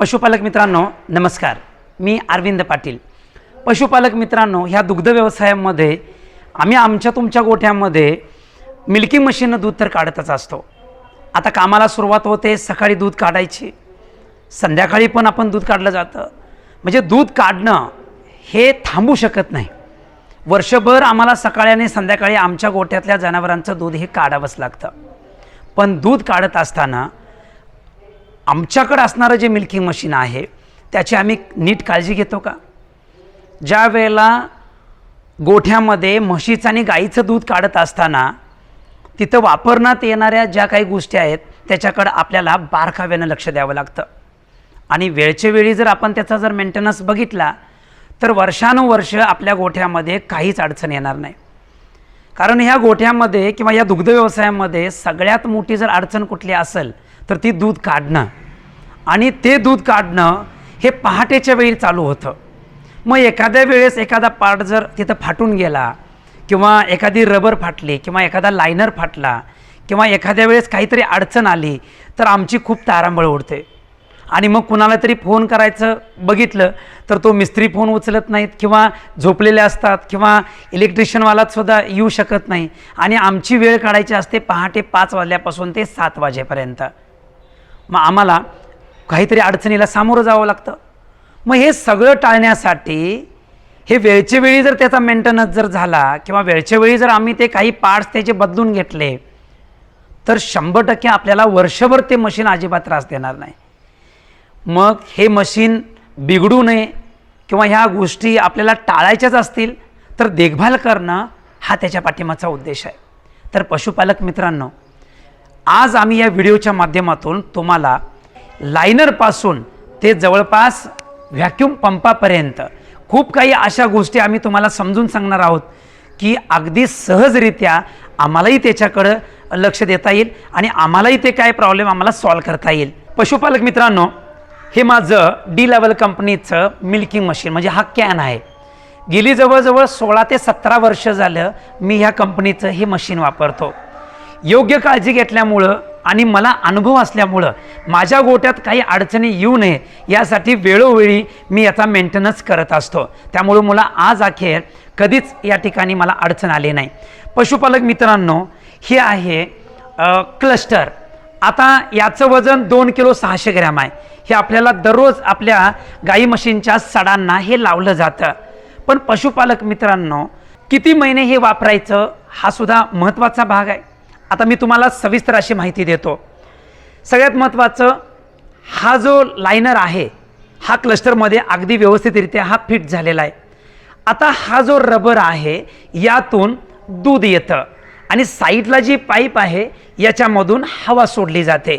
पशुपालक मित्रांनो नमस्कार. मी अरविंद पाटील. पशुपालक मित्रांनो ह्या दुग्ध व्यवसायामध्ये आम्ही आमच्या तुमच्या गोठ्यामध्ये मिल्किंग मशीननं दूध तर काढतच असतो. आता कामाला सुरुवात होते सकाळी दूध काढायची. संध्याकाळी पण आपण दूध काढलं जातं. म्हणजे दूध काढणं हे थांबू शकत नाही. वर्षभर आम्हाला सकाळी आणि संध्याकाळी आमच्या गोठ्यातल्या जनावरांचं दूध हे काढावंच लागतं. पण दूध काढत असताना आमच्याकडं असणारं जे मिल्किंग मशीन आहे त्याची आम्ही नीट काळजी घेतो का? ज्या वेळेला गोठ्यामध्ये म्हशीचं आणि गाईचं दूध काढत असताना तिथं वापरण्यात येणाऱ्या ज्या काही गोष्टी आहेत त्याच्याकडं आपल्याला बारकाव्यानं लक्ष द्यावं लागतं. आणि वेळच्या वेळी जर आपण त्याचा जर मेंटेनन्स बघितला तर वर्षानुवर्ष आपल्या गोठ्यामध्ये काहीच अडचण येणार नाही. कारण ह्या गोठ्यामध्ये किंवा या दुग्ध व्यवसायामध्ये सगळ्यात मोठी जर अडचण कुठली असेल तर ती दूध काढणं. आणि ते दूध काढणं हे पहाटेच्या वेळी चालू होतं. मग एखाद्या वेळेस एखादा पार्ट जर तिथं फाटून गेला किंवा एखादी रबर फाटली किंवा एखादा लायनर फाटला किंवा एखाद्या वेळेस काहीतरी अडचण आली तर आमची खूप तारांबळ उडते. आणि मग कुणाला तरी फोन करायचं बघितलं तर तो मिस्त्री फोन उचलत नाहीत किंवा झोपलेले असतात किंवा इलेक्ट्रिशियनवालासुद्धा येऊ शकत नाही. आणि आमची वेळ काढायची असते पहाटे पाच वाजल्यापासून ते सात वाजेपर्यंत. मग आम्हाला काहीतरी अडचणीला सामोरं जावं लागतं. मग हे सगळं टाळण्यासाठी हे वेळच्या वेळी जर त्याचा मेंटेनन्स जर झाला किंवा वेळच्या वेळी जर आम्ही ते काही पार्ट्स त्याचे बदलून घेतले तर शंभर टक्के आपल्याला वर्षभर ते मशीन अजिबात त्रास देणार नाही. मग हे मशीन बिघडू नये किंवा ह्या गोष्टी आपल्याला टाळायच्याच असतील तर देखभाल करणं हा त्याच्या पाठिंबाचा उद्देश आहे. तर पशुपालक मित्रांनो आज आम्ही या व्हिडिओच्या माध्यमातून तुम्हाला लायनरपासून ते जवळपास व्हॅक्यूम पंपापर्यंत खूप काही अशा गोष्टी आम्ही तुम्हाला समजून सांगणार आहोत की अगदी सहजरित्या आम्हालाही त्याच्याकडं लक्ष देता येईल आणि आम्हालाही ते काय प्रॉब्लेम आम्हाला सॉल्व करता येईल. पशुपालक मित्रांनो हे माझं डी लेवल कंपनीचं मिल्किंग मशीन म्हणजे हा कॅन आहे. गेली जवळजवळ सोळा ते सतरा वर्ष झालं मी ह्या कंपनीचं हे मशीन वापरतो. योग्य काळजी घेतल्यामुळं आणि मला अनुभव असल्यामुळं माझ्या गोट्यात काही अडचणी येऊ नये यासाठी वेळोवेळी मी याचा मेंटेनन्स करत असतो. त्यामुळं मला आज अखेर कधीच या ठिकाणी मला अडचण आली नाही. पशुपालक मित्रांनो हे आहे क्लस्टर आता याचं वजन दोन किलो सहाशे ग्रॅम आहे. हे आपल्याला दररोज आपल्या गाई म्हशींच्या सडांना हे लावलं जातं. पण पशुपालक मित्रांनो किती महिने हे वापरायचं हा सुद्धा महत्त्वाचा भाग आहे. आता मी तुम्हाला सविस्तर अशी माहिती देतो. सगळ्यात महत्त्वाचं हा जो लायनर आहे हा क्लस्टरमध्ये अगदी व्यवस्थितरित्या हा फिट झालेला आहे. आता हा जो रबर आहे यातून दूध येतं आणि साईडला जी पाईप आहे याच्यामधून हवा सोडली जाते.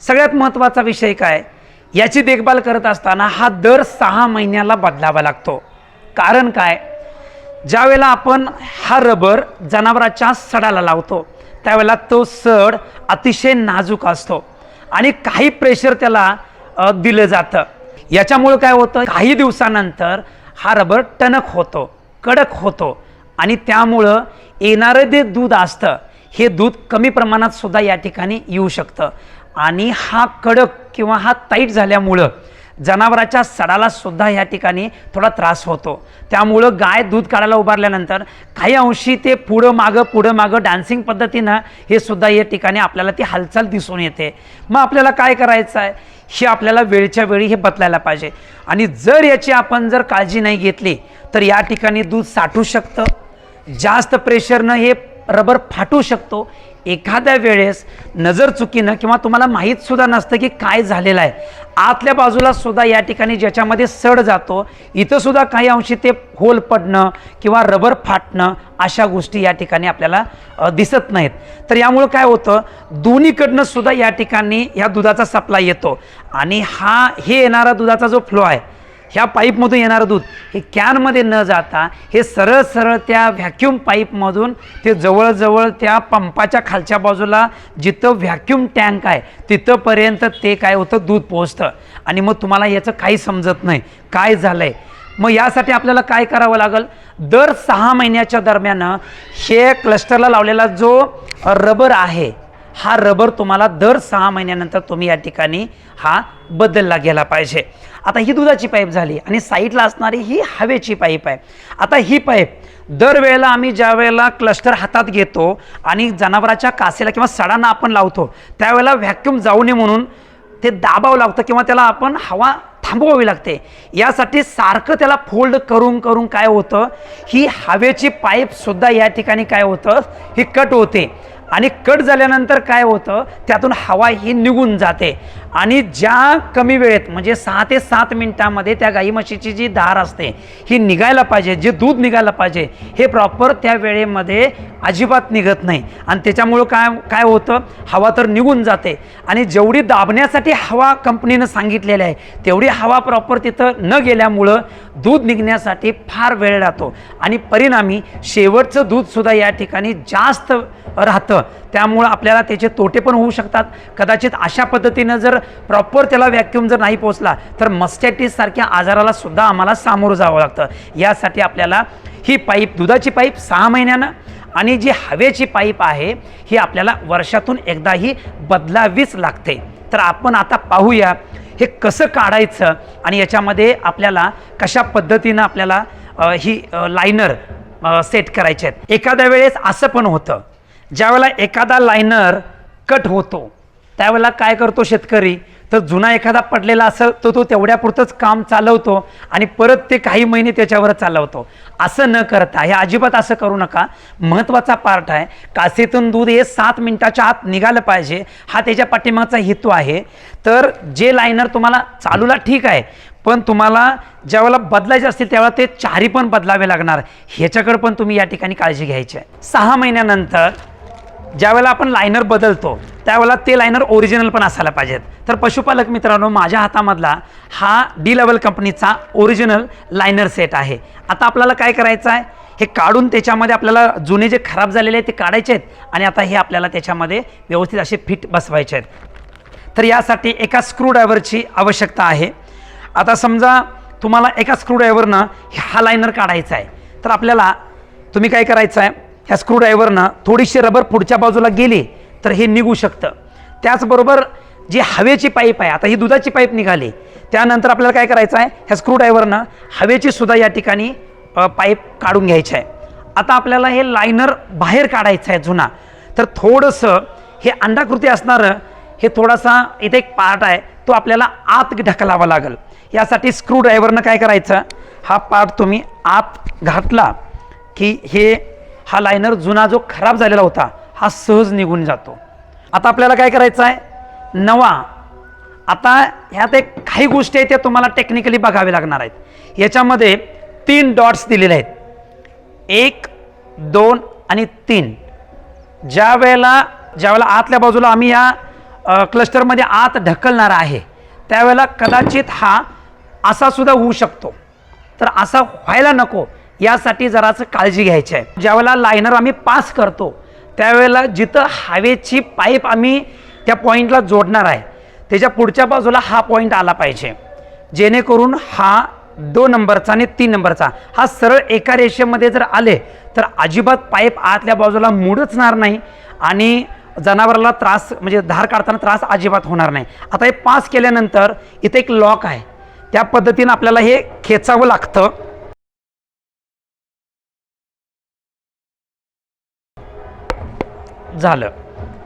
सगळ्यात महत्त्वाचा विषय काय? याची देखभाल करत असताना हा दर सहा महिन्याला बदलावा लागतो. कारण काय? ज्यावेळेला आपण हा रबर जनावराच्या सडाला लावतो त्यावेळेला तो सड अतिशय नाजूक असतो. आणि काही प्रेशर त्याला दिलं जातं. याच्यामुळं काय होतं? काही दिवसानंतर हा रबर टणक होतो कडक होतो. आणि त्यामुळं येणारं जे दूध असतं हे दूध कमी प्रमाणात सुद्धा या ठिकाणी येऊ शकतं. आणि हा कडक किंवा हा टाईट झाल्यामुळं जनावराच्या सडाला सुद्धा या ठिकाणी थोडा त्रास होतो. त्यामुळं गाय दूध काढायला उभारल्यानंतर काही अंशी ते पुढं मागं पुढं मागं डान्सिंग पद्धतीनं हे सुद्धा या ठिकाणी आपल्याला ती हालचाल दिसून येते. मग आपल्याला काय करायचं आहे? हे आपल्याला वेळच्या वेळी हे बदलायला पाहिजे. आणि जर याची आपण जर काळजी नाही घेतली तर या ठिकाणी दूध साठू शकतं. जास्त प्रेशरनं हे रबर फाटू शकतो. एखाद्या वेळेस नजर चुकीनं किंवा तुम्हाला माहीतसुद्धा नसतं की काय झालेलं आहे. आतल्या बाजूला सुद्धा या ठिकाणी ज्याच्यामध्ये सड जातो इथंसुद्धा काही अंशी ते होल पडणं किंवा रबर फाटणं अशा गोष्टी या ठिकाणी आपल्याला दिसत नाहीत. तर यामुळं काय होतं दोन्हीकडनं सुद्धा या ठिकाणी ह्या दुधाचा सप्लाय येतो. आणि हा हे येणारा दुधाचा जो फ्लो आहे ह्या पाईपमधून येणारं दूध हे कॅनमध्ये न जाता हे सरळ सरळ त्या व्हॅक्यूम पाईपमधून ते जवळजवळ त्या पंपाच्या खालच्या बाजूला जिथं व्हॅक्यूम टँक आहे तिथंपर्यंत ते काय होतं दूध पोहोचतं. आणि मग तुम्हाला याचं काही समजत नाही काय झालं आहे मग यासाठी आपल्याला काय करावं लागेल? दर सहा महिन्याच्या दरम्यान हे क्लस्टरला लावलेला जो रबर आहे हा रबर तुम्हाला दर सहा महिन्यानंतर तुम्ही या ठिकाणी हा बदलला गेला पाहिजे. आता ही दुधाची पाईप झाली आणि साईडला असणारी ही हवेची पाईप आहे. आता ही पाईप दरवेळेला आम्ही ज्या वेळेला क्लस्टर हातात घेतो आणि जनावराच्या कासेला किंवा सडांना आपण लावतो त्यावेळेला व्हॅक्यूम जाऊ नये म्हणून ते दाबावं लागतं किंवा त्याला आपण हवा थांबवावी लागते. यासाठी सारखं त्याला फोल्ड करून करून काय होतं? ही हवेची पाईपसुद्धा या ठिकाणी काय होतं? ही कट होते. आणि कट झाल्यानंतर काय होतं? त्यातून हवा ही निघून जाते. आणि ज्या कमी वेळेत म्हणजे सहा ते सात मिनिटामध्ये त्या गाई म्हशीची जी धार असते ही निघायला पाहिजे जे दूध निघायला पाहिजे हे प्रॉपर त्या वेळेमध्ये अजिबात निघत नाही. आणि त्याच्यामुळं काय काय होतं? हवा तर निघून जाते. आणि जेवढी दाबण्यासाठी हवा कंपनीनं सांगितलेली आहे तेवढी हवा प्रॉपर तिथं न गेल्यामुळं दूध निघण्यासाठी फार वेळ राहतो आणि परिणामी शेवटचं दूधसुद्धा या ठिकाणी जास्त राहतं. त्यामुळं आपल्याला त्याचे तोटे पण होऊ शकतात. कदाचित अशा पद्धतीनं जर प्रॉपर त्याला व्हॅक्यूम जर नाही पोचला तर मस्टॅटिससारख्या आजाराला सुद्धा आम्हाला सामोरं जावं लागतं. यासाठी आपल्याला ही पाईप दुधाची पाईप सहा महिन्यानं आणि जी हवेची पाईप आहे ही आपल्याला वर्षातून एकदा ही बदलावीच लागते. तर आपण आता पाहूया हे कसं काढायचं आणि याच्यामध्ये आपल्याला कशा पद्धतीनं आपल्याला ही लायनर सेट करायचे आहेत. एखाद्या वेळेस असं पण होतं ज्यावेळेला एखादा लायनर कट होतो त्यावेळेला काय करतो शेतकरी? तर जुना एखादा पडलेला असेल तर तो तेवढ्यापुरतंच काम चालवतो आणि परत ते काही महिने त्याच्यावर चालवतो. असं न करता हे अजिबात असं करू नका. महत्त्वाचा पार्ट आहे कासेतून दूध हे सात मिनिटाच्या आत निघालं पाहिजे हा त्याच्या पाठीमागचा हेतू आहे. तर जे लायनर तुम्हाला चालूला ठीक आहे पण तुम्हाला ज्यावेळेला बदलायचे असतील त्यावेळेला ते चारी पण बदलावे लागणार. ह्याच्याकडे पण तुम्ही या ठिकाणी काळजी घ्यायची आहे. सहा महिन्यानंतर ज्यावेळेला आपण लायनर बदलतो त्यावेळेला ते लायनर ओरिजिनल पण असायला पाहिजेत. तर पशुपालक मित्रांनो माझ्या हातामधला हा डी लेवल कंपनीचा ओरिजिनल लायनर सेट आहे. आता आपल्याला काय करायचं आहे हे काढून त्याच्यामध्ये आपल्याला जुने जे खराब झालेले आहेत ते काढायचे आहेत आणि आता हे आपल्याला त्याच्यामध्ये व्यवस्थित असे फिट बसवायचे आहेत. तर यासाठी एका स्क्रूड्रायव्हरची आवश्यकता आहे. आता समजा तुम्हाला एका स्क्रूड्रायव्हरनं हा लायनर काढायचा आहे. तर आपल्याला तुम्ही काय करायचं आहे ह्या स्क्रूड्रायव्हरनं थोडीशी रबर पुढच्या बाजूला गेली तर हे निघू शकतं. त्याचबरोबर जी हवेची पाईप आहे आता ही दुधाची पाईप निघाली. त्यानंतर आपल्याला काय करायचं आहे? ह्या स्क्रूड्रायव्हरनं हवेची सुद्धा या ठिकाणी पाईप काढून घ्यायची आहे. आता आपल्याला हे लायनर बाहेर काढायचं आहे जुना. तर थोडंसं हे अंडाकृती असणारं हे थोडासा इथे एक पार्ट आहे तो आपल्याला आत ढकलावा लागेल. यासाठी स्क्रूड्रायव्हरनं काय करायचं? हा पार्ट तुम्ही आत घातला की हे हा लायनर जुना जो खराब झालेला होता हा सहज निघून जातो. आता आपल्याला काय करायचं आहे? नवा. आता ह्यात एक काही गोष्टी आहेत त्या तुम्हाला टेक्निकली बघावे लागणार आहेत. याच्यामध्ये तीन डॉट्स दिलेले आहेत. एक दोन आणि तीन. ज्या वेळेला ज्यावेळेला आतल्या बाजूला आम्ही या क्लस्टरमध्ये आत ढकलणार आहे त्यावेळेला कदाचित हा असा सुद्धा होऊ शकतो. तर असा व्हायला नको. यासाठी जरासं काळजी घ्यायची आहे. ज्यावेळेला लायनर आम्ही पास करतो त्यावेळेला जिथं हवेची पाईप आम्ही त्या पॉईंटला जोडणार आहे त्याच्या पुढच्या बाजूला हा पॉईंट आला पाहिजे. जेणेकरून हा दोन नंबरचा आणि तीन नंबरचा हा सरळ एका रेषेमध्ये जर आले तर अजिबात पाईप आतल्या बाजूला मुडचणार नाही आणि जनावराला त्रास म्हणजे धार काढताना त्रास अजिबात होणार नाही. आता हे पास केल्यानंतर इथे एक लॉक आहे. त्या पद्धतीनं आपल्याला हे खेचावं लागतं. झालं.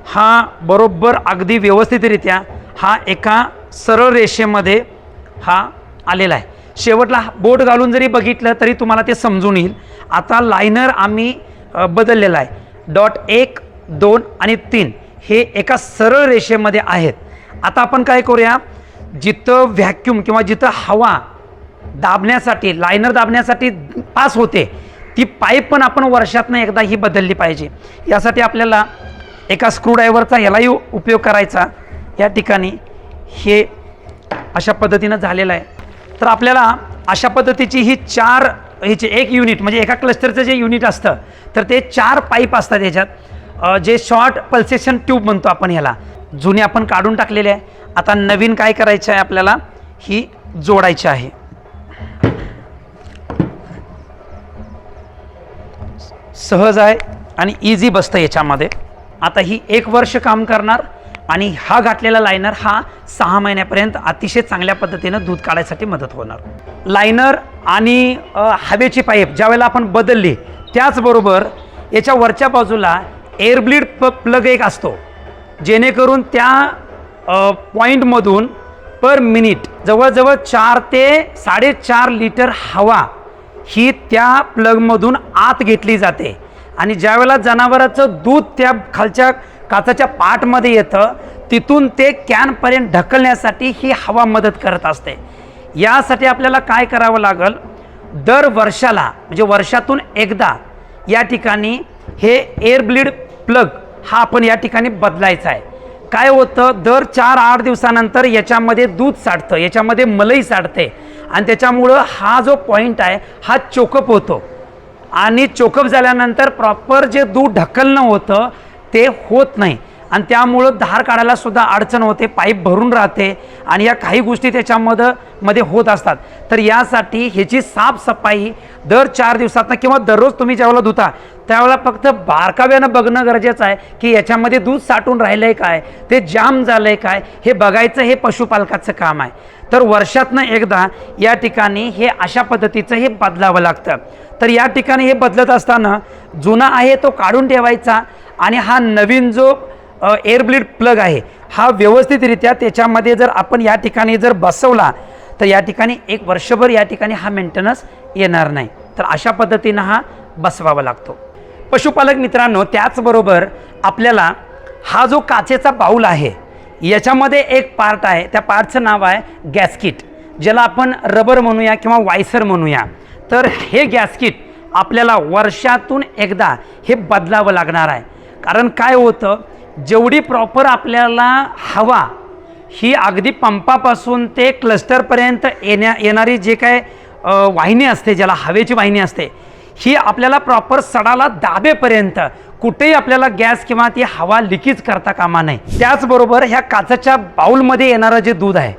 हा बरोबर अगदी व्यवस्थितरित्या हा एका सरळ रेषेमध्ये हा आलेला आहे. शेवटला बोट घालून जरी बघितलं तरी तुम्हाला ते समजून येईल. आता लायनर आम्ही बदललेला आहे. डॉट एक दोन आणि तीन हे एका सरळ रेषेमध्ये आहेत. आता आपण काय करूया? जिथं व्हॅक्यूम किंवा जिथं हवा दाबण्यासाठी लायनर दाबण्यासाठी पास होते ती पाईप पण आपण वर्षातनं एकदा ही बदलली पाहिजे. यासाठी आपल्याला एका स्क्रूड्रायव्हरचा ह्यालाही उपयोग करायचा. या ठिकाणी हे अशा पद्धतीनं झालेलं आहे. तर आपल्याला अशा पद्धतीची ही चार ह्याचे एक युनिट म्हणजे एका क्लस्टरचं जे युनिट असतं तर ते चार पाईप असतात याच्यात जे शॉर्ट पल्सेशन ट्यूब म्हणतो आपण ह्याला. जुने आपण काढून टाकलेले आहे. आता नवीन काय करायचं आहे आपल्याला? ही जोडायची आहे. सहज आहे आणि इझी बसतं याच्यामध्ये. आता ही एक वर्ष काम करणार आणि हा घातलेला लायनर हा सहा महिन्यापर्यंत अतिशय चांगल्या पद्धतीनं दूध काढायसाठी मदत होणार. लायनर आणि हवेची पाईप ज्यावेळेला आपण बदलली त्याचबरोबर याच्या वरच्या बाजूला एअरब्लीड प प्लग एक असतो. जेणेकरून त्या पॉईंटमधून पर मिनिट जवळजवळ चार ते साडेचार लिटर हवा ही त्या प्लगमधून आत घेतली जाते. आणि ज्यावेळेला जनावराचं दूध त्या खालच्या काचाच्या पाटमध्ये येतं तिथून ते कॅनपर्यंत ढकलण्यासाठी ही हवा मदत करत असते. यासाठी आपल्याला काय करावं लागेल? दर वर्षाला म्हणजे वर्षातून एकदा या ठिकाणी हे एअर ब्लीड प्लग हा आपण या ठिकाणी बदलायचा आहे. काय होतं? दर चार आठ दिवसानंतर याच्यामध्ये दूध साठतं याच्यामध्ये मलई साठते. आणि त्याच्यामुळं हा जो पॉईंट आहे हा चोकअप होतो. आणि चोकअप झाल्यानंतर प्रॉपर जे दूध ढकलणं होतं ते होत नाही. आणि त्यामुळं धार काढायला सुद्धा अडचण होते पाईप भरून राहते आणि या काही गोष्टी त्याच्यामध्ये मध्ये होत असतात. तर यासाठी ह्याची साफसफाई दर चार दिवसातनं किंवा दररोज तुम्ही ज्यावेळेला धुता त्यावेळेला फक्त बारकाव्यानं बघणं गरजेचं आहे की याच्यामध्ये दूध साठून राहिलं आहे काय ते जाम झालं आहे काय हे बघायचं हे पशुपालकाचं काम आहे. तर वर्षातनं एकदा या ठिकाणी हे अशा पद्धतीचं हे बदलावं लागतं. तर या ठिकाणी हे बदलत असताना जुना आहे तो काढून ठेवायचा आणि हा नवीन जो एअरब्लीड प्लग आहे हा व्यवस्थितरित्या त्याच्यामध्ये जर आपण या ठिकाणी जर बसवला तर या ठिकाणी एक वर्षभर या ठिकाणी हा मेंटेनन्स येणार नाही. तर अशा पद्धतीनं हा बसवावा लागतो. पशुपालक मित्रांनो त्याचबरोबर आपल्याला हा जो काचेचा बाऊल आहे याच्यामध्ये एक पार्ट आहे. त्या पार्टचं नाव आहे गॅस्किट ज्याला आपण रबर म्हणूया किंवा वायसर म्हणूया. तर हे गॅस्किट आपल्याला वर्षातून एकदा हे बदलावं लागणार आहे. कारण काय होतं? जेवढी प्रॉपर आपल्याला हवा ही अगदी पंपापासून ते क्लस्टरपर्यंत येण्या येणारी जे काय वाहिनी असते ज्याला हवेची वाहिनी असते ही आपल्याला प्रॉपर सडाला दाबेपर्यंत कुठेही आपल्याला गॅस किंवा ती हवा लिकेज करता कामा नये. त्याचबरोबर ह्या काचाच्या बाऊलमध्ये येणारं जे दूध आहे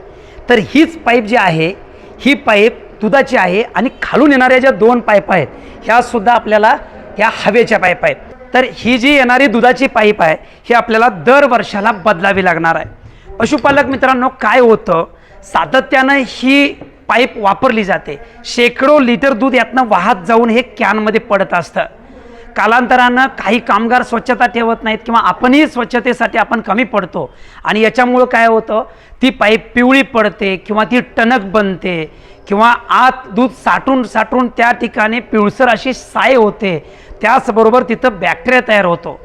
तर हीच पाईप जी आहे ही पाईप दुधाची आहे आणि खालून येणाऱ्या ज्या दोन पाईप आहेत ह्या सुद्धा आपल्याला ह्या हवेच्या पाईप आहेत. तर ही जी येणारी दुधाची पाईप आहे ही आपल्याला दर वर्षाला बदलावी लागणार आहे. पशुपालक मित्रांनो काय होतं? सातत्यानं ही पाईप वापरली जाते. शेकडो लिटर दूध यातनं वाहत जाऊन हे कॅनमध्ये पडत असतं. कालांतरानं काही कामगार स्वच्छता ठेवत नाहीत किंवा आपणही स्वच्छतेसाठी आपण कमी पडतो. आणि याच्यामुळं काय होतं? ती पाईप पिवळी पडते किंवा ती टणक बनते किंवा आत दूध साठून साठून त्या ठिकाणी पिवळसर अशी साय होते. त्याचबरोबर तिथं बॅक्टेरिया तयार होतो.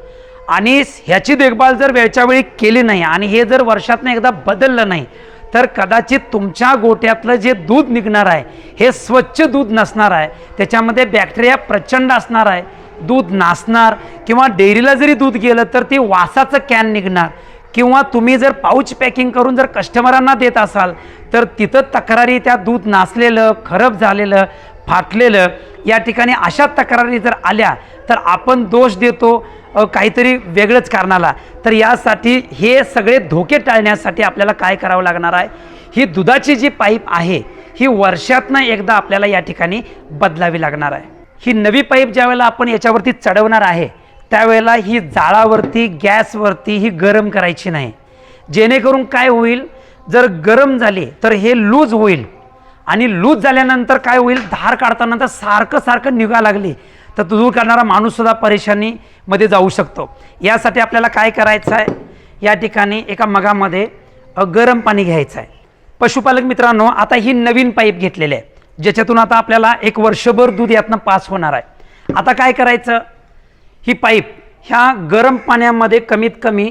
आणि ह्याची देखभाल जर वेळच्या वेळी केली नाही आणि हे जर वर्षातनं एकदा बदललं नाही तर कदाचित तुमच्या गोट्यातलं जे दूध निघणार आहे हे स्वच्छ दूध नसणार आहे त्याच्यामध्ये बॅक्टेरिया प्रचंड असणार आहे. दूध नासणार किंवा डेअरीला जरी दूध गेलं तर ते वासाचं कॅन निघणार. किंवा तुम्ही जर पाऊच पॅकिंग करून जर कस्टमरांना देत असाल तर तिथं तक्रारी त्या दूध नासलेलं खराब झालेलं फाटलेलं या ठिकाणी अशा तक्रारी जर आल्या तर आपण दोष देतो. काहीतरी वेगळंच कारणाला. तर यासाठी हे सगळे धोके टाळण्यासाठी आपल्याला काय करावं लागणार आहे? ही दुधाची जी पाईप आहे ही वर्षातनं एकदा आपल्याला या ठिकाणी बदलावी लागणार आहे. ही नवी पाईप ज्यावेळेला आपण याच्यावरती चढवणार आहे त्यावेळेला ही जाळावरती गॅसवरती ही गरम करायची नाही. जेणेकरून काय होईल? जर गरम झाली तर हे लूज होईल. आणि लूज झाल्यानंतर काय होईल? धार काढताना तर सारखं सारखं निघा लागली. तर दूर करणारा माणूससुद्धा परेशानीमध्ये जाऊ शकतो. यासाठी आपल्याला काय करायचं आहे? या ठिकाणी एका मगामध्ये गरम पाणी घ्यायचं आहे. पशुपालक मित्रांनो आता ही नवीन पाईप घेतलेली आहे ज्याच्यातून आता आपल्याला एक वर्षभर दूध यातनं पास होणार आहे. आता काय करायचं? ही पाईप ह्या गरम पाण्यामध्ये कमीत कमी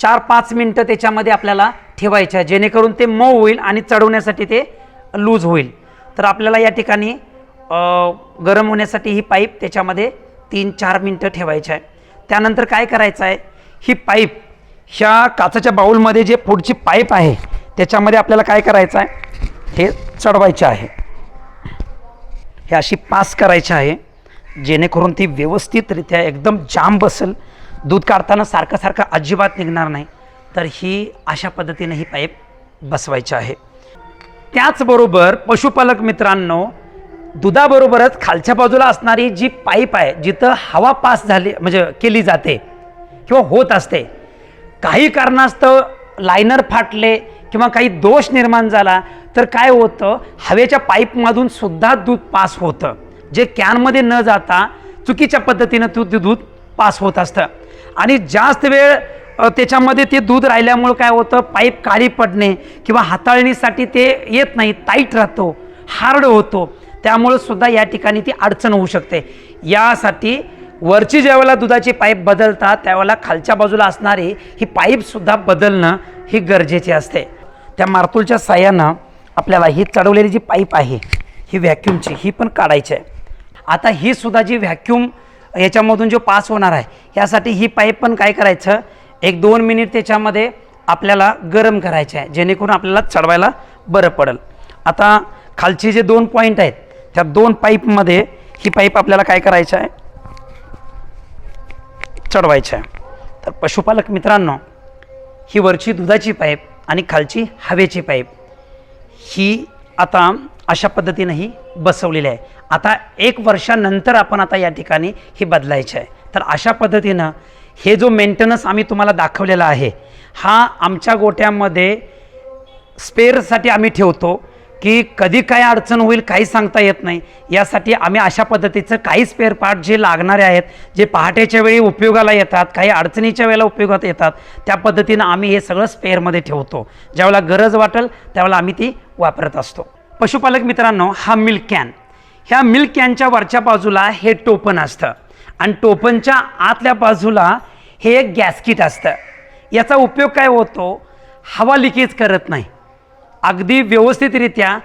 चार पाच मिनटं त्याच्यामध्ये आपल्याला ठेवायच्या आहे जेणेकरून ते मऊ होईल आणि चढवण्यासाठी ते लूज होईल. तर आपल्याला या ठिकाणी गरम होण्यासाठी ही पाईप त्याच्यामध्ये तीन चार मिनटं ठेवायची आहे. त्यानंतर काय करायचं आहे? ही पाईप ह्या काचाच्या बाऊलमध्ये जे पुढची पाईप आहे त्याच्यामध्ये आपल्याला काय करायचं आहे? हे चढवायचे आहे. हे अशी पास करायची आहे जेणेकरून ती व्यवस्थितरित्या एकदम जाम बसेल. दूध काढताना सारखं सारखं अजिबात निघणार नाही. तर ही अशा पद्धतीने ही पाईप बसवायची आहे. त्याचबरोबर पशुपालक मित्रांनो दुधाबरोबरच खालच्या बाजूला असणारी जी पाईप आहे जिथं हवा पास झाली म्हणजे केली जाते किंवा होत असते काही कारणास्तव लायनर फाटले किंवा काही दोष निर्माण झाला तर काय होतं? हवेच्या पाईपमधून सुद्धा दूध पास होतं. जे कॅनमध्ये न जाता चुकीच्या पद्धतीनं तू ते दूध पास होत असतं. आणि जास्त वेळ त्याच्यामध्ये ते दूध राहिल्यामुळं काय होतं? पाईप काळी पडणे किंवा हाताळणीसाठी ते येत नाही टाईट राहतो हार्ड होतो. त्यामुळं सुद्धा या ठिकाणी ती अडचण होऊ शकते. यासाठी वरची ज्यावेळेला दुधाची पाईप बदलतात त्यावेळेला खालच्या बाजूला असणारी ही पाईपसुद्धा बदलणं ही गरजेचे असते. त्या मार्तूलच्या साह्यानं आपल्याला ही चढवलेली जी पाईप आहे ही व्हॅक्यूमची ही पण काढायची आहे. आता ही सुद्धा जी व्हॅक्यूम याच्यामधून जो पास होणार आहे यासाठी ही पाईप पण काय करायचं एक दोन मिनिट त्याच्यामध्ये आपल्याला गरम करायचे आहे जेणेकरून आपल्याला चढवायला बरं पडेल. आता खालचे जे दोन पॉईंट आहेत त्या दोन पाईपमध्ये ही पाईप आपल्याला काय करायचं आहे? चढवायचं आहे. तर पशुपालक मित्रांनो ही वरची दुधाची पाईप आणि खालची हवेची पाईप ही आता अशा पद्धतीनं ही बसवलेली आहे. आता एक वर्षानंतर आपण आता या ठिकाणी ही बदलायची आहे. तर अशा पद्धतीनं हे जो मेंटेनन्स आम्ही तुम्हाला दाखवलेला आहे हा आमच्या गोट्यामध्ये स्पेअरसाठी आम्ही ठेवतो. की कधी काय अडचण होईल काही सांगता येत नाही. यासाठी आम्ही अशा पद्धतीचं काही स्पेअर पार्ट जे लागणारे आहेत जे पहाटेच्या वेळी उपयोगाला येतात काही अडचणीच्या वेळेला उपयोगात येतात त्या पद्धतीनं आम्ही हे सगळं स्पेअरमध्ये ठेवतो. ज्यावेळेला गरज वाटेल त्यावेळेला आम्ही ती वापरत असतो. पशुपालक मित्रांनो हा मिल्क कॅन ह्या मिल्क कॅनच्या वरच्या बाजूला हे टोपण असतं. आणि टोपणच्या आतल्या बाजूला हे एक गॅसकिट असतं. याचा उपयोग काय होतो? हवा लिकेज करत नाही. अगदी व्यवस्थितरित्या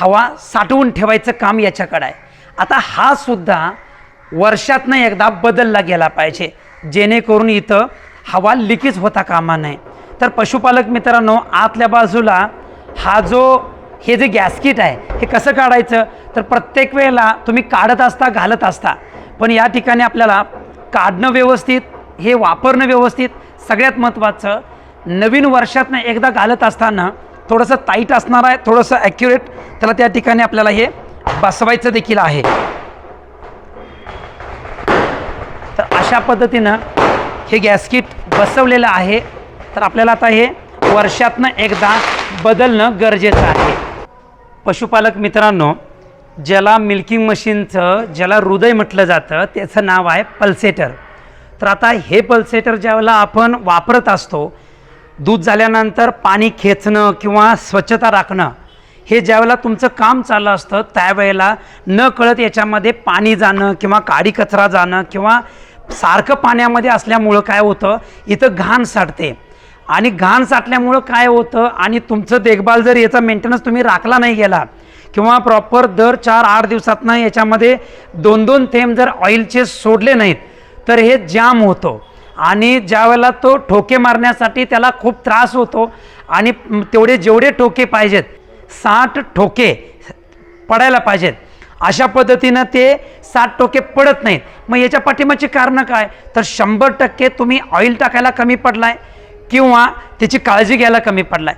हवा साठवून ठेवायचं काम याच्याकडं आहे. आता हा सुद्धा वर्षातनं एकदा बदलला गेला पाहिजे. जेणेकरून इथं हवा लिकेज होता कामा नये. तर पशुपालक मित्रांनो आतल्या बाजूला हा जो हे जे गॅसकीट आहे हे कसं काढायचं? तर प्रत्येक वेळेला तुम्ही काढत असता घालत असता. पण या ठिकाणी आपल्याला काढणं व्यवस्थित हे वापरणं व्यवस्थित सगळ्यात महत्त्वाचं नवीन वर्षातनं एकदा घालत असताना थोडंसं टाईट असणार आहे थोडंसं ॲक्युरेट त्याला त्या ठिकाणी आपल्याला हे बसवायचं देखील आहे. तर अशा पद्धतीनं हे गॅसकिट बसवलेलं आहे. तर आपल्याला आता हे वर्षातनं एकदा बदलणं गरजेचं आहे. पशुपालक मित्रांनो ज्याला मिल्किंग मशीनचं ज्याला हृदय म्हटलं जातं त्याचं नाव आहे पल्सेटर तर आता हे पल्सेटर ज्यावेळेला आपण वापरत असतो दूध झाल्यानंतर पाणी खेचणं किंवा स्वच्छता राखणं हे ज्यावेळेला तुमचं काम चाललं असतं त्यावेळेला न कळत याच्यामध्ये पाणी जाणं किंवा काडी कचरा जाणं किंवा सारखं पाण्यामध्ये असल्यामुळं काय होतं इथं घाण साठते. आणि घाण साठल्यामुळं काय होतं आणि तुमचं देखभाल जर याचा मेंटेनन्स तुम्ही राखला नाही गेला किंवा प्रॉपर दर चार आठ दिवसातनं याच्यामध्ये दोन दोन थेंब जर ऑइलचे सोडले नाहीत तर हे जाम होतं. आणि ज्यावेळेला तो ठोके मारण्यासाठी त्याला खूप त्रास होतो आणि तेवढे जेवढे ठोके पाहिजेत साठ ठोके पडायला पाहिजेत. अशा पद्धतीनं ते साठ टोके पडत नाहीत. मग याच्या पाठिंबाची कारणं काय? तर शंभर टक्के तुम्ही ऑइल टाकायला कमी पडलाय किंवा त्याची काळजी घ्यायला कमी पडलाय.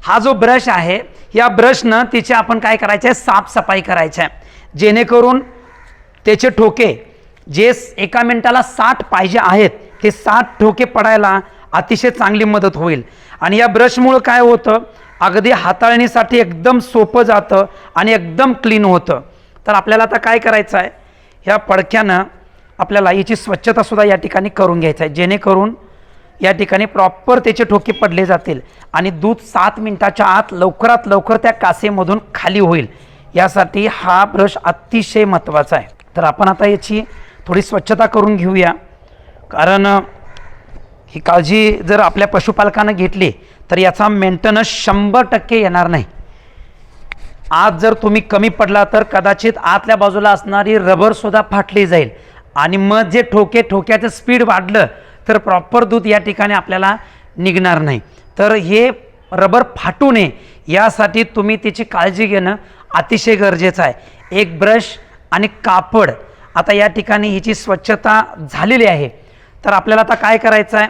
हा जो ब्रश आहे या ब्रशनं तिचे आपण काय करायचं आहे साफसफाई करायची आहे जेणेकरून त्याचे ठोके जे एका मिनिटाला साठ पाहिजे आहेत ते साठ ठोके पडायला अतिशय चांगली मदत होईल. आणि या ब्रशमुळं काय होतं? अगदी हाताळणीसाठी एकदम सोपं जातं आणि एकदम क्लीन होतं. तर आपल्याला आता काय करायचं आहे? ह्या पडक्यानं आपल्याला याची स्वच्छतासुद्धा या ठिकाणी करून घ्यायचं आहे. जेणेकरून या ठिकाणी प्रॉपर त्याचे ठोके पडले जातील आणि दूध सात मिनटाच्या आत लवकरात लवकर त्या कासेमधून खाली होईल. यासाठी हा ब्रश अतिशय महत्त्वाचा आहे. तर आपण आता याची थोडी स्वच्छता करून घेऊया. कारण ही काळजी जर आपल्या पशुपालकानं घेतली तर याचा मेंटेनन्स शंभर टक्के येणार नाही. आज जर तुम्ही कमी पडला तर कदाचित आतल्या बाजूला असणारी रबरसुद्धा फाटली जाईल. आणि मग जे ठोके ठोक्याचं स्पीड वाढलं तर प्रॉपर दूध या ठिकाणी आपल्याला निघणार नाही. तर हे रबर फाटू नये यासाठी तुम्ही त्याची काळजी घेणं अतिशय गरजेचं आहे. एक ब्रश आणि कापड आता या ठिकाणी हिची स्वच्छता झालेली आहे. तर आपल्याला आता काय करायचं आहे?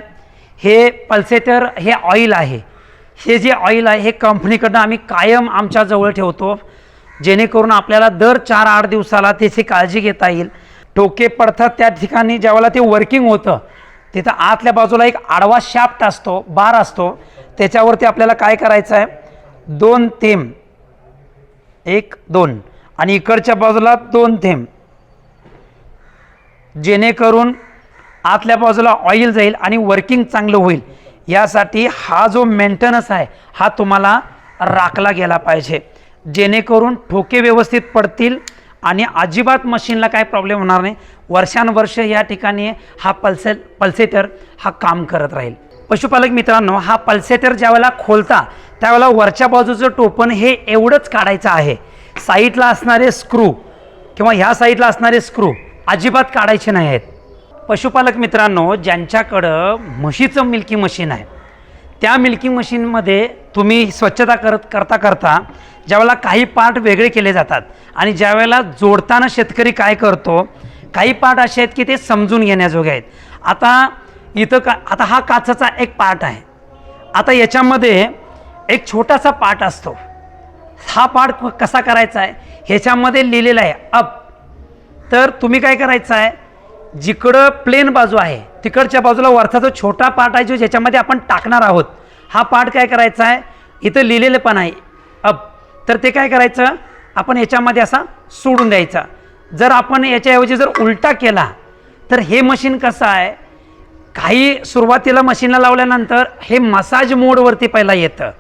हे पल्सेटर हे ऑइल आहे. हे जे ऑइल आहे हे कंपनीकडनं आम्ही कायम आमच्याजवळ ठेवतो. जेणेकरून आपल्याला दर चार आठ दिवसाला त्याची काळजी घेता येईल. टोके पडतात त्या ठिकाणी ज्यावेळेला ते वर्किंग होतं तिथं आतल्या बाजूला एक आडवा शाफ्ट असतो बार असतो. त्याच्यावरती आपल्याला काय करायचं आहे? दोन थेंब. एक दोन. आणि इकडच्या बाजूला दोन थेंब. जेणेकरून आतल्या बाजूला ऑइल जाईल आणि वर्किंग चांगलं होईल. यासाठी हा जो मेंटेनन्स आहे हा तुम्हाला राखला गेला पाहिजे. जेणेकरून ठोके व्यवस्थित पडतील आणि अजिबात मशीनला काय प्रॉब्लेम होणार नाही. वर्षानुवर्ष या ठिकाणी हा पल्से पल्सेटर हा काम करत राहील. पशुपालक मित्रांनो हा पल्सेटर ज्यावेळेला खोलता त्यावेळेला वरच्या बाजूचं टोपण हे एवढंच काढायचं आहे. साईडला असणारे स्क्रू किंवा ह्या साईडला असणारे स्क्रू अजिबात काढायचे नाही आहेत पशुपालक मित्रांनो ज्यांच्याकडं म्हशीचं मिल्किंग मशीन आहे त्या मिल्किंग मशीनमध्ये तुम्ही स्वच्छता करत करता करता ज्यावेळेला काही पार्ट वेगळे केले जातात आणि ज्यावेळेला जोडताना शेतकरी काय करतो काही पार्ट असे आहेत की ते समजून घेण्याजोगे आहेत. आता इथं का आता हा काचाचा एक पार्ट आहे. आता याच्यामध्ये एक छोटासा पार्ट असतो. हा पार्ट कसा करायचा आहे? ह्याच्यामध्ये लिहिलेला आहे अप तर तुम्ही काय करायचं आहे जिकडं प्लेन बाजू आहे तिकडच्या बाजूला वरचा जो छोटा पार्ट आहे जो ज्याच्यामध्ये आपण टाकणार आहोत हा पार्ट काय करायचा आहे इथं लिहिलेलं पण आहे. अब तर ते काय करायचं? आपण याच्यामध्ये असा सोडून द्यायचा. जर आपण याच्याऐवजी जर उलटा केला तर हे मशीन कसं आहे? काही सुरुवातीला मशीनला लावल्यानंतर हे मसाज मोडवरती पहिला येतं.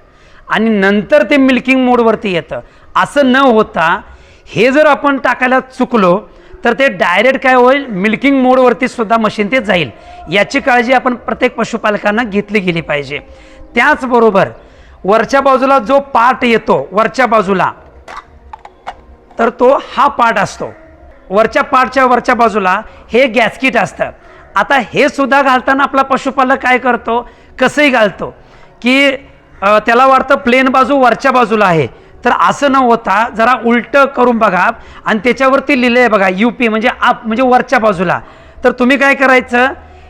आणि नंतर ते मिल्किंग मोडवरती येतं. असं न होता हे जर आपण टाकायला चुकलो तर ते डायरेक्ट काय होईल? मिल्किंग मोडवरती सुद्धा मशीन ते जाईल. याची काळजी आपण प्रत्येक पशुपालकांना घेतली गेली पाहिजे. त्याचबरोबर वरच्या बाजूला जो पार्ट येतो वरच्या बाजूला तर तो हा पार्ट असतो. वरच्या पार्टच्या वरच्या बाजूला हे गॅसकीट असतं. आता हे सुद्धा घालताना आपला पशुपालक काय करतो? कसंही घालतो. की त्याला वाटतं प्लेन बाजू वरच्या बाजूला आहे. तर असं न होता जरा उलटं करून बघा. आणि त्याच्यावरती लिहिलं आहे बघा यू पी म्हणजे आप म्हणजे वरच्या बाजूला. तर तुम्ही काय करायचं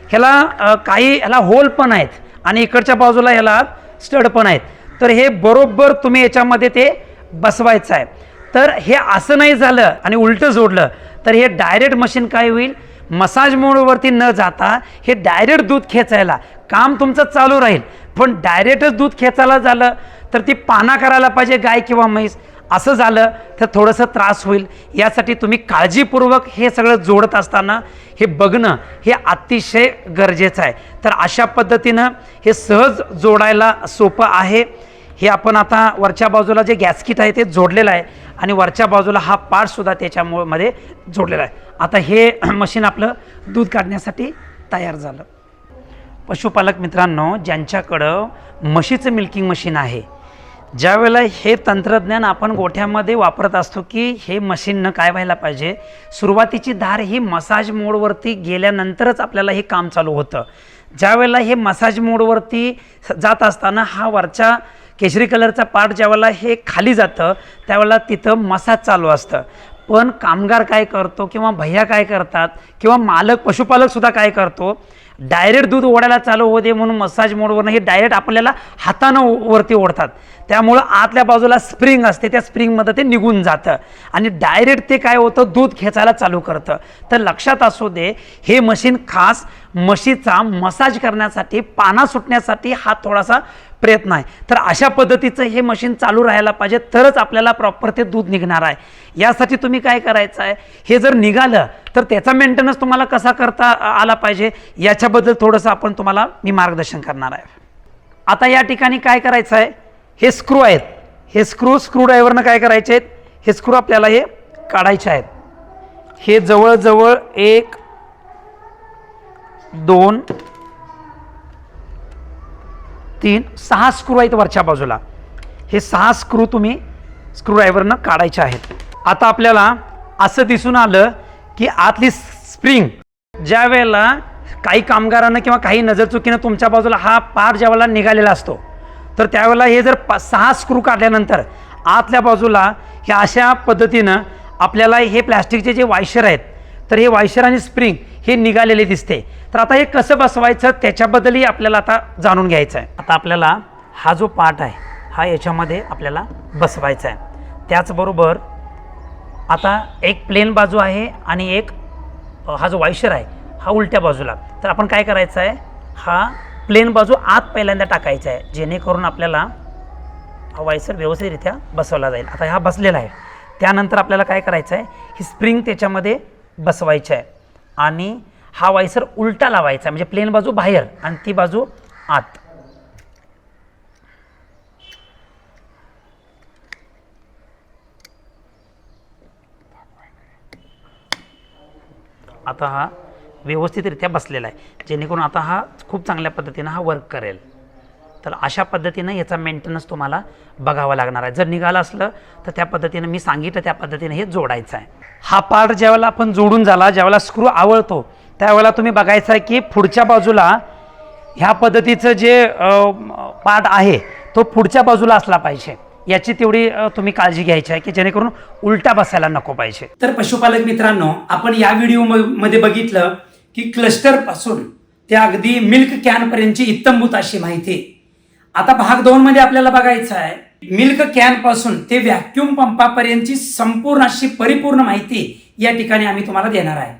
ह्याला काही ह्याला होल पण आहेत आणि इकडच्या बाजूला ह्याला स्टड पण आहेत. तर हे बरोबर तुम्ही याच्यामध्ये ते बसवायचं आहे. तर हे असं नाही झालं आणि उलटं जोडलं तर हे डायरेक्ट मशीन काय होईल? मसाज मोडवरती न जाता हे डायरेक्ट दूध खेचायला. काम तुमचं चालू राहील. पण डायरेक्टच दूध खेचायला झालं तर ती पाना करायला पाहिजे गाय किंवा म्हैस. असं झालं तर थोडंसं त्रास होईल. यासाठी तुम्ही काळजीपूर्वक हे सगळं जोडत असताना हे बघणं हे अतिशय गरजेचं आहे. तर अशा पद्धतीनं हे सहज जोडायला सोपं आहे. हे आपण आता वरच्या बाजूला जे गॅसकिट आहे ते जोडलेलं आहे आणि वरच्या बाजूला हा पार्टसुद्धा त्याच्यामध्ये जोडलेला आहे. आता हे मशीन आपलं दूध काढण्यासाठी तयार झालं. पशुपालक मित्रांनो ज्यांच्याकडं म्हशीचं मिल्किंग मशीन आहे ज्यावेळेला हे तंत्रज्ञान आपण गोठ्यामध्ये वापरत असतो की हे मशीननं काय व्हायला पाहिजे सुरुवातीची धार ही मसाज मोडवरती गेल्यानंतरच आपल्याला हे काम चालू होतं. ज्यावेळेला हे मसाज मोडवरती जात असताना हा वरच्या केशरी कलरचा पार्ट ज्यावेळेला हे खाली जातं त्यावेळेला तिथं मसाज चालू असतं. पण कामगार काय करतो किंवा भैया काय करतात किंवा मालक पशुपालकसुद्धा काय करतो डायरेक्ट दूध ओढायला चालू होते म्हणून मसाज मोडवरनं हे डायरेक्ट आपल्याला हातानं वरती ओढतात. त्यामुळं आतल्या बाजूला स्प्रिंग असते त्या स्प्रिंगमध्ये ते निघून जातं. आणि डायरेक्ट ते काय होतं? दूध खेचायला चालू करतं. तर लक्षात असू दे हे मशीन खास म्हशीचा मसाज करण्यासाठी पाना सुटण्यासाठी हा थोडासा प्रयत्न आहे. तर अशा पद्धतीचं हे मशीन चालू राहायला पाहिजे तरच आपल्याला प्रॉपर ते दूध निघणार आहे. यासाठी तुम्ही काय करायचं आहे? हे जर निघालं तर त्याचा मेंटेनन्स तुम्हाला कसा करता आला पाहिजे? याच्याबद्दल थोडंसं आपण तुम्हाला मी मार्गदर्शन करणार आहे. आता या ठिकाणी काय करायचं आहे? हे स्क्रू आहेत. हे स्क्रू स्क्रूड्रायव्हरनं काय करायचे आहेत? हे स्क्रू आपल्याला हे काढायचे आहेत. हे जवळजवळ एक दोन तीन सहा स्क्रू आहेत वरच्या बाजूला. हे सहा स्क्रू तुम्ही स्क्रू ड्रायव्हरनं काढायचे आहेत. आता आपल्याला असं दिसून आलं की आतली स्प्रिंग ज्या वेळेला काही कामगारांना किंवा काही नजरचुकीनं तुमच्या बाजूला हा पार ज्या वेळेला निघालेला असतो तर त्यावेळेला हे जर पा सहा स्क्रू काढल्यानंतर आतल्या बाजूला हे अशा पद्धतीनं आपल्याला हे प्लॅस्टिकचे जे वायशर आहेत तर हे वायशर आणि स्प्रिंग हे निघालेले दिसते. तर आता हे कसं बसवायचं त्याच्याबद्दलही आपल्याला आता जाणून घ्यायचं आहे आता आपल्याला हा जो पार्ट आहे हा याच्यामध्ये आपल्याला बसवायचा आहे त्याचबरोबर आता एक प्लेन बाजू आहे आणि एक हा जो वायशर आहे हा उलट्या बाजूला. तर आपण काय करायचं आहे हा प्लेन बाजू आत पहिल्यांदा टाकायचा आहे जेणेकरून आपल्याला हा वायसर व्यवस्थितरित्या बसवला जाईल. आता हा बसलेला आहे. त्यानंतर आपल्याला काय करायचं आहे ही स्प्रिंग त्याच्यामध्ये बसवायची आहे. आणि हा वायसर उलटा लावायचा आहे म्हणजे प्लेन बाजू बाहेर आणि ती बाजू आत. आता हा व्यवस्थितरित्या बसलेला आहे. जेणेकरून आता हा खूप चांगल्या पद्धतीनं हा वर्क करेल. तर अशा पद्धतीनं याचा मेंटेनन्स तुम्हाला बघावा लागणार आहे. जर निघालं असलं तर त्या पद्धतीनं मी सांगितलं त्या पद्धतीनं हे जोडायचं आहे. हा पार्ट ज्यावेळेला आपण जोडून झाला ज्यावेळेला स्क्रू आवळतो त्यावेळेला तुम्ही बघायचं आहे की पुढच्या बाजूला ह्या पद्धतीचं जे पार्ट आहे तो पुढच्या बाजूला असला पाहिजे. याची तेवढी तुम्ही काळजी घ्यायची आहे की जेणेकरून उलटा बसायला नको पाहिजे. तर पशुपालक मित्रांनो आपण या व्हिडिओमध्ये बघितलं की क्लस्टरपासून ते अगदी मिल्क कॅनपर्यंतची इत्तंभूत इत्तमभूत अशी माहिती आता भाग दोन मध्ये आपल्याला बघायचं आहे. मिल्क कॅनपासून ते व्हॅक्युम पंपापर्यंतची संपूर्ण अशी परिपूर्ण माहिती या ठिकाणी आम्ही तुम्हाला देणार आहे.